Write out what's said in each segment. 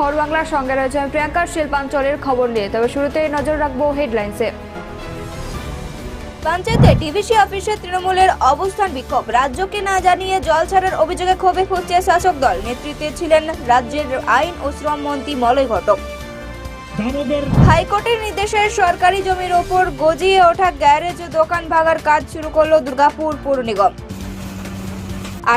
খবর বাংলার সঙ্গে রয়েছে আমি প্রিয়াঙ্কার শিল্পাঞ্চলের খবর নিয়ে তবে শুরুতেই নজর রাখব হেডলাইন্সে। পঞ্চায়েতে ডিভিসি অফিসে তৃণমূলের অবস্থান বিক্ষোভ। রাজ্যকে না জানিয়ে জল ছাড়ার অভিযোগে ক্ষোভে ফুটছে শাসক দল। নেতৃত্বে ছিলেন রাজ্যের আইন ও শ্রম মন্ত্রী মলয় ঘটক। হাইকোর্টের নির্দেশে সরকারি জমির ওপর গজিয়ে ওঠা গ্যারেজ ও দোকান ভাগার কাজ শুরু করল দুর্গাপুর পৌর নিগম।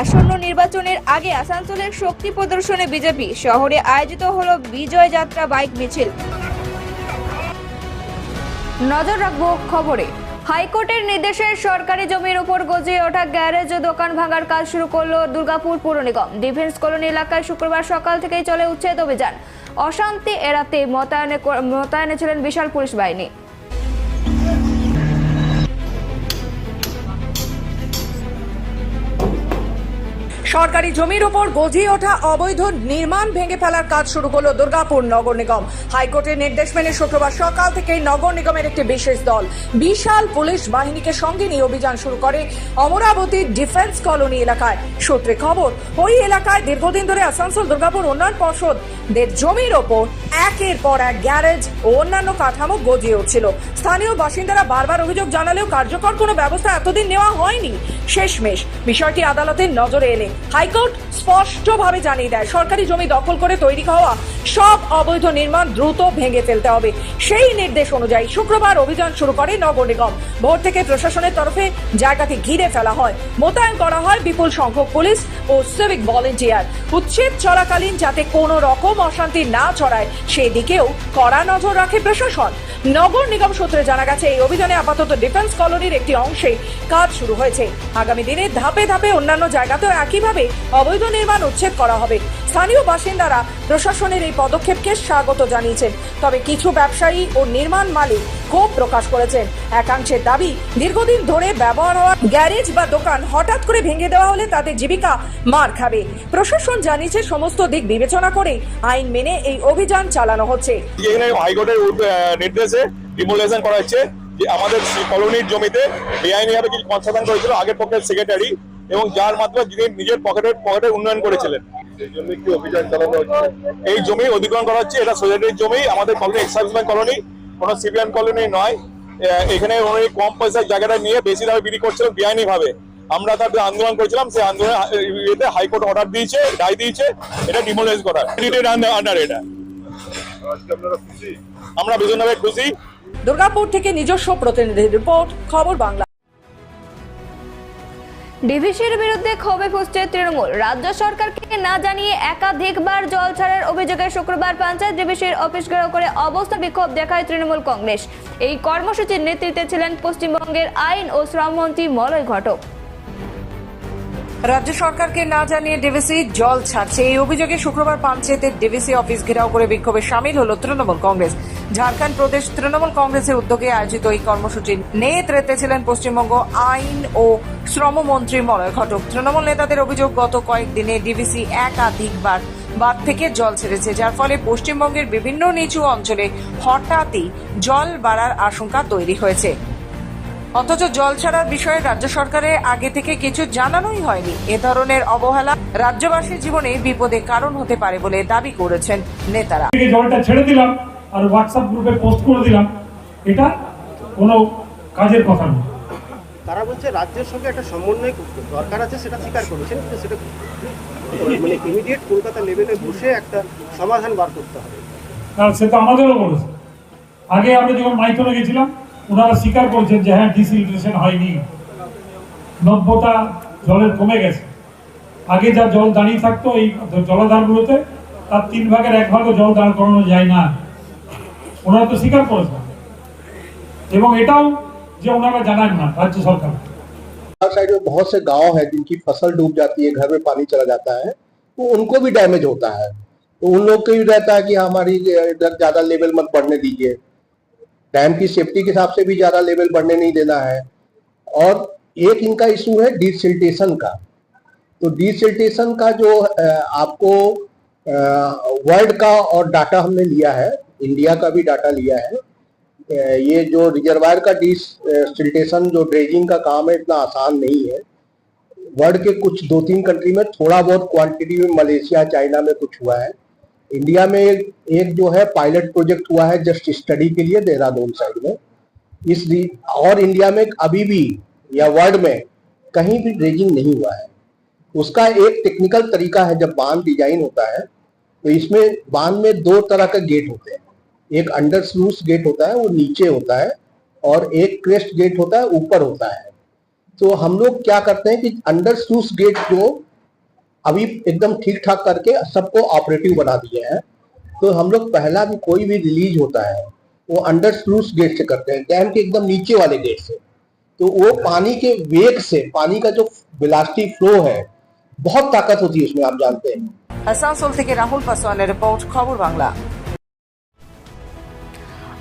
আসন্ন নির্বাচনের আগে আসানসোলের শক্তি প্রদর্শনে বিজেপি, শহরে আয়োজিত হলো বিজয় যাত্রা বাইক মিছিল। নজর রাখব খবরে। হাইকোর্টের নির্দেশে সরকারি জমির উপর গজিয়ে ওঠা গ্যারেজ ও দোকান ভাঙার কাজ শুরু করল দুর্গাপুর পুর নিগম। ডিফেন্স কলোনি এলাকায় শুক্রবার সকাল থেকেই চলে উচ্ছেদ অভিযান। অশান্তি এড়াতে মোতায়েনে মোতায়েনে ছিলেন বিশাল পুলিশ বাহিনী। সরকারি জমির ওপর গজিয়ে ওঠা অবৈধ নির্মাণ ভেঙে ফেলার কাজ শুরু করল দুর্গাপুর নগর নিগম। হাইকোর্টের নির্দেশ মেনে শুক্রবার সকাল থেকে নগর নিগমের একটি বিশেষ দল, বিশাল পুলিশ বাহিনীকে সঙ্গে নিয়ে অভিযান শুরু করে অমরাবতী ডিফেন্স কলোনি এলাকায়। সূত্রে খবর, ওই এলাকায় দীর্ঘদিন ধরে আসানসোল দুর্গাপুর উন্নয়ন পর্ষদ দের জমির ওপর একের পর এক গ্যারেজ ও অন্যান্য কাঠামো গজিয়ে উঠছিল। স্থানীয় বাসিন্দারা বারবার অভিযোগ জানালেও কার্যকর কোনো ব্যবস্থা এতদিন নেওয়া হয়নি। শেষমেশ বিষয়টি আদালতের নজরে এলে। হাইকোর্ট স্পষ্টভাবে জানিয়ে দেয়, সরকারি জমি দখল করে তৈরি হওয়া সব অবৈধ নির্মাণ দ্রুত ভেঙে ফেলতে হবে। সেই নির্দেশ অনুযায়ী শুক্রবার অভিযান শুরু করে নগর নিগম। ভোর থেকে প্রশাসনের তরফে জায়গাটি ঘিরে ফেলা হয়। মোতায়েন করা হয় বিপুল সংখ্যক পুলিশ ও সিভিক ভলেন্টিয়ার। উচ্ছেদ চলাকালীন যাতে কোনো রকম অশান্তি না ছড়ায়, সেদিকেও কড়া নজর রাখে প্রশাসন। নগর নিগম সূত্রে জানা গেছে, এই অভিযানে আপাতত ডিফেন্স কলোনির একটি অংশে কাজ শুরু হয়েছে। আগামী দিনে ধাপে ধাপে অন্যান্য জায়গাতেও একইভাবে অবৈধ নির্মাণ উচ্ছেদ করা হবে? স্থানীয় বাসিন্দারা প্রশাসনের এই পদক্ষেপকে স্বাগত জানিয়েছেন। তবে কিছু ব্যবসায়ী ও নির্মাণ মালিক ক্ষোভ প্রকাশ করেছেন। একাংশের দাবি, দীর্ঘদিন ধরে ব্যবহার হওয়া গ্যারেজ বা দোকান হঠাৎ করে ভেঙে দেওয়া হলে তাদের জীবিকা মার খাবে। প্রশাসন জানিয়েছে, সমস্ত দিক বিবেচনা করে আইন মেনে এই অভিযান চালানো হচ্ছে। হাইকোর্টের নির্দেশে ডিমোলেশন করা হচ্ছে আমাদের কলোনির জমিতে বেআইনিভাবে কিছু কনস্ট্রাকশন করেছিল। আগের পক্ষের সেক্রেটারি এবং যার মাধ্যমে যিনি নিজের পকেটের পকেটের উন্নয়ন করেছিলেন। এই জমি অধিগ্রহণ করা হচ্ছে এটা সোসাইটির জমি আমাদের কলোনি এক্সাইজ ব্যাংক কলোনি কোনো সিপিএম কলোনি নয়। এখানে উনি কম পয়সার জায়গাটা নিয়ে বেশি দামে বিক্রি করছিলেন বেআইনি ভাবে আমরা তার বিরুদ্ধে আন্দোলন করেছিলাম সেই আন্দোলনে ইয়েতে হাইকোর্ট অর্ডার দিয়েছে রায় দিয়েছে এটা ডিমোলাইজ করা। আন্ডার এটা। আমরা ভীষণভাবে খুশি। দুর্গাপুর থেকে নিজস্ব প্রতিনিধি রিপোর্ট খবর বাংলা। ডিভিসির বিরুদ্ধে ক্ষোভে ফুসছে তৃণমূল। রাজ্য সরকারকে না জানিয়ে একাধিকবার জল ছাড়ার অভিযোগে শুক্রবার পঞ্চায়েত ডিভিসির অফিস ঘেরাও করে অবস্থা বিক্ষোভ দেখায় তৃণমূল কংগ্রেস। এই কর্মসূচির নেতৃত্বে ছিলেন পশ্চিমবঙ্গের আইন ও শ্রমমন্ত্রী মলয় ঘটক। রাজ্য সরকারকে না জানিয়ে ডিভিসি জল ছাড়ছে। এই অভিযোগে শুক্রবার পঞ্চায়েতের ডিভিসি অফিস ঘেরাও করে বিক্ষোভে সামিল হলো তৃণমূল কংগ্রেস। ঝাড়খণ্ড প্রদেশ তৃণমূল কংগ্রেসের উদ্যোগে আয়োজিত এই কর্মসূচির নেতৃত্বে ছিলেন পশ্চিমবঙ্গ আইন ও শ্রমমন্ত্রী মলয় ঘটক। তৃণমূল নেতাদের অভিযোগ, গত কয়েকদিনে ডিভিসি একাধিকবার বাদ থেকে জল ছেড়েছে, যার ফলে পশ্চিমবঙ্গের বিভিন্ন নিচু অঞ্চলে হঠাৎই জল বাড়ার আশঙ্কা তৈরি হয়েছে। অথচ জল ছাড়ার বিষয়ে রাজ্য সরকারের আগে থেকে কিছু জানানোই হয়নি। এ ধরনের অবহেলা রাজ্যবাসীর জীবনে বিপদে কারণ হতে পারে বলে দাবি করেছেন নেতারা। জলটা ছেড়ে দিলাম আর হোয়াটসঅ্যাপ গ্রুপে পোস্ট করে দিলাম, এটা কোনো কাজের কথা নয়। তারা বলছে রাজ্যের সঙ্গে একটা সমন্বয় করতে দরকার আছে, সেটা স্বীকার করেছেন, কিন্তু সেটা মানে ইমিডিয়েট কলকাতা লেভেলে বসে একটা সমাধান বার করতে হবে। কারণ সে তো আমাদেরও বলেছে। আগে আমরা যখন মাইথনে গেছিলাম, ওনারা স্বীকার করছেন যে হ্যাঁ ডিসিলিট্রেশন হয়নি। নব্যতা জলের কমে গেছে। আগে যা জল দাঁড়িয়ে থাকতো এই জলাধারগুলোতে, তার তিন ভাগের এক ভাগও জল দাঁড় করানো যায় না। ওনারা তো স্বীকার করেছেন। এবং এটাও ये उन्होंने राज्य सरकार। साइड में बहुत से गाँव है जिनकी फ़सल डूब जाती है, घर में पानी चला जाता है तो उनको भी डैमेज होता है। तो उन लोग को भी रहता है कि हमारी इधर ज़्यादा लेवल मत बढ़ने दीजिए। डैम की सेफ्टी के हिसाब से भी ज़्यादा लेवल बढ़ने नहीं देना है। और एक इनका इशू है डिसिल्टेशन का। तो डिसिल्टेशन का जो आपको वर्ल्ड का और डाटा हमने लिया है इंडिया का भी डाटा लिया है ये जो रिजर्वायर का डिसिल्टेशन जो ड्रेजिंग का काम है इतना आसान नहीं है। वर्ल्ड के कुछ दो तीन कंट्री में थोड़ा बहुत क्वांटिटी में मलेशिया चाइना में कुछ हुआ है। इंडिया में एक, एक जो है पायलट प्रोजेक्ट हुआ है जस्ट स्टडी के लिए देहरादून साइड में। इस और इंडिया में अभी भी या वर्ल्ड में कहीं भी ड्रेजिंग नहीं हुआ है। उसका एक टेक्निकल तरीका है जब बाँध डिज़ाइन होता है तो इसमें बाँध में दो तरह का गेट होते हैं। एक अंडर स्लूस गेट होता है, वो नीचे होता है और एक क्रेस्ट गेट होता है, ऊपर होता है। तो हम लोग क्या करते हैं कि अंडर स्लूस गेट को अभी एकदम ठीक ठाक करके सबको ऑपरेटिव बना दिए हैं। तो हम लोग पहला भी कोई भी रिलीज़ होता है, वो अंडर स्लूस गेट से करते हैं डैम के एकदम नीचे वाले गेट से। तो वो पानी के वेग से, पानी का जो बिलास्टी फ्लो है, बहुत ताकत होती है उसमें, आप जानते हैं। असानसोल सुल्फी के राहुल पासवान ने रिपोर्ट, खबर बांग्ला।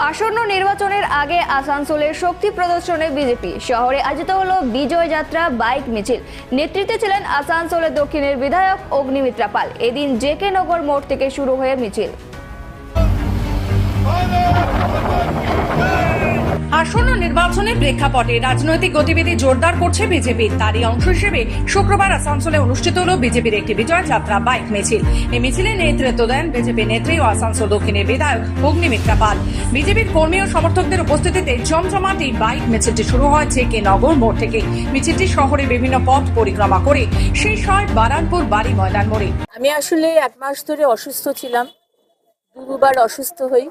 আসন্ন নির্বাচনের আগে আসানসোলের শক্তি প্রদর্শনে বিজেপি। শহরে আয়োজিত হলো বিজয় যাত্রা বাইক মিছিল। নেতৃত্বে ছিলেন আসানসোলের দক্ষিণের বিধায়ক অগ্নিমিত্রা পাল। এদিন জেকে নগর মোড় থেকে শুরু হয়ে মিছিল। আসন্ন নির্বাচনের প্রেক্ষাপটে রাজনৈতিক গতিবিধি জোরদার করছে বিজেপি। তারই অংশ হিসেবে শুক্রবার আসানসোলে অনুষ্ঠিত হল বিজেপির একটি বিজয় যাত্রা বাইক মিছিল। এই মিছিলে নেতৃত্ব দেন বিজেপি নেত্রী ও আসানসোল দক্ষিণের বিধায়ক অগ্নিমিত্রা পাল। বিজেপির কর্মী ও সমর্থকদের উপস্থিতিতে জমজমাট এই বাইক মিছিলটি শুরু হয় জেকে নগর মোড় থেকে। মিছিলটি শহরে বিভিন্ন পথ পরিক্রমা করে শেষ হয় বারানপুর বাড়ি ময়দান মোড়ে। আমি আসলে এক মাস ধরে অসুস্থ ছিলাম। দুবার অসুস্থ হই।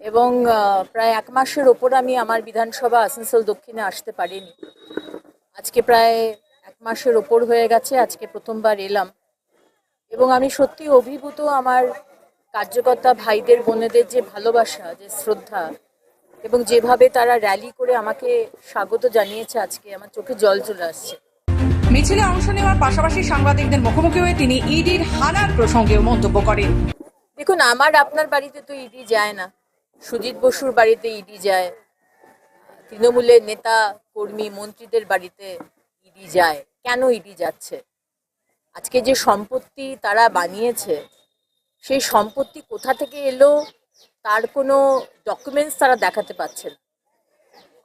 এবং প্রায় এক মাসের ওপর আমি আমার বিধানসভা আসানসোল দক্ষিণে আসতে পারিনি। আজকে প্রায় এক মাসের ওপর হয়ে গেছে আজকে প্রথমবার এলাম। এবং আমি সত্যি অভিভূত আমার কার্যকর্তা ভাইদের বোনেদের যে ভালোবাসা যে শ্রদ্ধা এবং যেভাবে তারা র্যালি করে আমাকে স্বাগত জানিয়েছে আজকে আমার চোখে জল চলে আসছে। মিছিলে অংশ নেওয়ার পাশাপাশি সাংবাদিকদের মুখোমুখি হয়ে তিনি ইডির হানার প্রসঙ্গেও মন্তব্য করেন। দেখুন আমার আপনার বাড়িতে তো ইডি যায় না। সুজিত বসুর বাড়িতে ইডি যায়, তৃণমূলের নেতা, কর্মী, মন্ত্রীদের বাড়িতে ইডি যায়। কেন ইডি যাচ্ছে? আজকে যে সম্পত্তি তারা বানিয়েছে, সেই সম্পত্তি কোথা থেকে এলো, তার কোনো ডকুমেন্টস তারা দেখাতে পারছে না।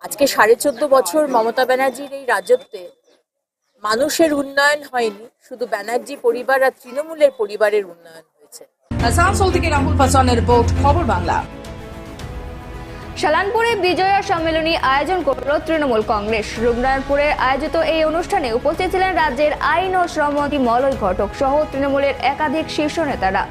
আজকে সাড়ে চোদ্দ বছর মমতা ব্যানার্জির এই রাজত্বে মানুষের উন্নয়ন হয়নি, শুধু ব্যানার্জি পরিবার আর তৃণমূলের পরিবারের উন্নয়ন হয়েছে। আসানসোল থেকে রাহুল পাসওয়ানের রিপোর্ট, খবর বাংলা। শালানপুরে বিজয়া সম্মেলনী আয়োজন করল তৃণমূল কংগ্রেস। রূপনারায়ণপুরে আয়োজিত এই অনুষ্ঠানে উপস্থিত ছিলেন রাজ্যের আইন ও শ্রমমন্ত্রী মলয় ঘটক সহ তৃণমূলের একাধিক শীর্ষ নেতারা।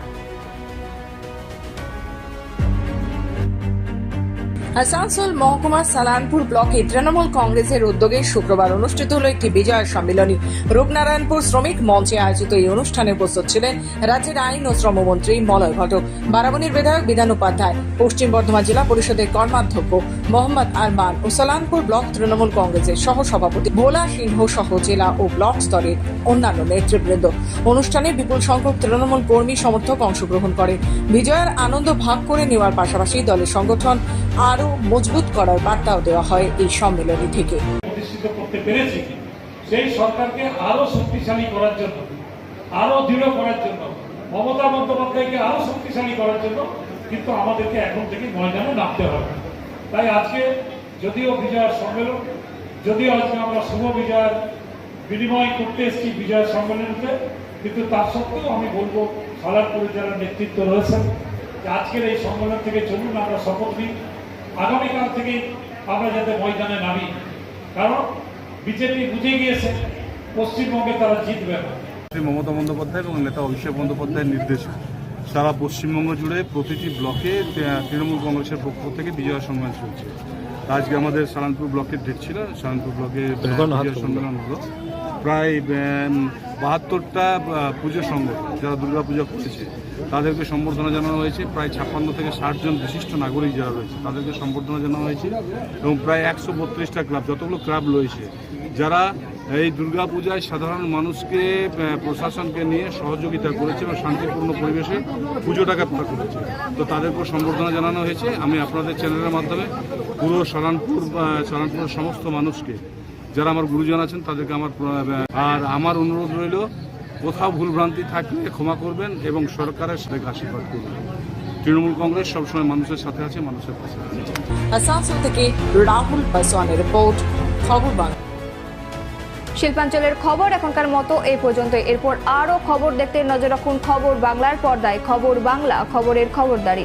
আসানসোল মহকুমার সালানপুর ব্লকে তৃণমূল কংগ্রেসের উদ্যোগে শুক্রবার অনুষ্ঠিত হল একটি বিজয় সম্মেলনী। রূপনারায়ণপুর শ্রমিক মঞ্চে আয়োজিত এই অনুষ্ঠানে উপস্থিত ছিলেন রাজ্যের আইন ও শ্রমমন্ত্রী মলয় ঘটক, বারাবণীর বিধায়ক বিধান উপাধ্যায়, পশ্চিম বর্ধমান জেলা পরিষদের কর্মাধ্যক্ষ মোহাম্মদ আরমান ও সালানপুর ব্লক তৃণমূল কংগ্রেসের সহ সভাপতি ভোলা সিংহ সহ জেলা ও ব্লক স্তরের অন্যান্য নেতৃবৃন্দ। অনুষ্ঠানে বিপুল সংখ্যক তৃণমূল কর্মী সমর্থক অংশগ্রহণ করে। বিজয়ের আনন্দ ভাগ করে নেওয়ার পাশাপাশি দলের সংগঠন আরও মজবুত করার বার্তাও দেওয়া হয় এই সম্মেলনী থেকে। প্রতিষ্ঠিত করতে পেরেছি, সেই সরকারকে আরও শক্তিশালী করার জন্য আরও দৃঢ় করার জন্য, মমতা বন্দ্যোপাধ্যায়কে আরও শক্তিশালী করার জন্য কিন্তু আমাদেরকে এখন থেকে ময়দানে নামতে হবে। তাই আজকে যদিও বিজয়ের সম্মেলন, যদিও আজকে আমরা শুভ বিজয়ের বিনিময় করতে এসেছি বিজয়ের সম্মেলনীতে, কিন্তু তার সত্ত্বেও আমি বলব, সালারপুরে যারা নেতৃত্ব রয়েছেন আজকের এই সম্মেলন থেকে চলুন, আমরা শপথ নিই। আগামীকাল থেকে আমরা যাতে ময়দানে নামি। কারণ বিজেপি বুঝে গিয়েছে পশ্চিমবঙ্গে তারা জিতবে না। শ্রী মমতা বন্দ্যোপাধ্যায় এবং নেতা অভিষেক বন্দ্যোপাধ্যায়ের নির্দেশে। সারা পশ্চিমবঙ্গ জুড়ে প্রতিটি ব্লকে তৃণমূল কংগ্রেসের পক্ষ থেকে বিজয় সম্মেলন চলছে। আজকে আমাদের সালানপুর ব্লকের ডেট ছিল সালানপুর ব্লকে বিজয় সম্মেলন হলো। প্রায় বাহাত্তরটা পুজো সংগঠন যারা দুর্গা পূজা করেছে তাদেরকে সম্বর্ধনা জানানো হয়েছে। প্রায় ছাপ্পান্ন থেকে ষাট জন বিশিষ্ট নাগরিক যারা রয়েছে তাদেরকে সম্বর্ধনা জানানো হয়েছে এবং প্রায় একশো বত্রিশটা ক্লাব যতগুলো ক্লাব রয়েছে যারা এই দুর্গাপূজায় সাধারণ মানুষকে প্রশাসনকে নিয়ে সহযোগিতা করেছে এবং শান্তিপূর্ণ পরিবেশে পুজোটাকে পার করেছে তো তাদেরকে সম্বর্ধনা জানানো হয়েছে। আমি আপনাদের চ্যানেলের মাধ্যমে পুরো সালানপুর আহ, সালানপুরের সমস্ত মানুষকে যারা আমার গুরুজন আছেন তাদেরকে আমার আর আমার অনুরোধ রইল কোথাও ভুলভ্রান্তি থাকলে ক্ষমা করবেন এবং সরকারের সাথে আশীর্বাদ করবেন। তৃণমূল কংগ্রেস সবসময় মানুষের সাথে আছে মানুষের পাশে আছে। আসানসোল থেকে রাহুল পাসওয়ানের রিপোর্ট খবর বাংলা। শিল্পাঞ্চলের খবর এখনকার মতো এই পর্যন্ত। এরপর আরও খবর দেখতে নজর রাখুন খবর বাংলার পর্দায়। খবর বাংলা খবরের খবরদারি।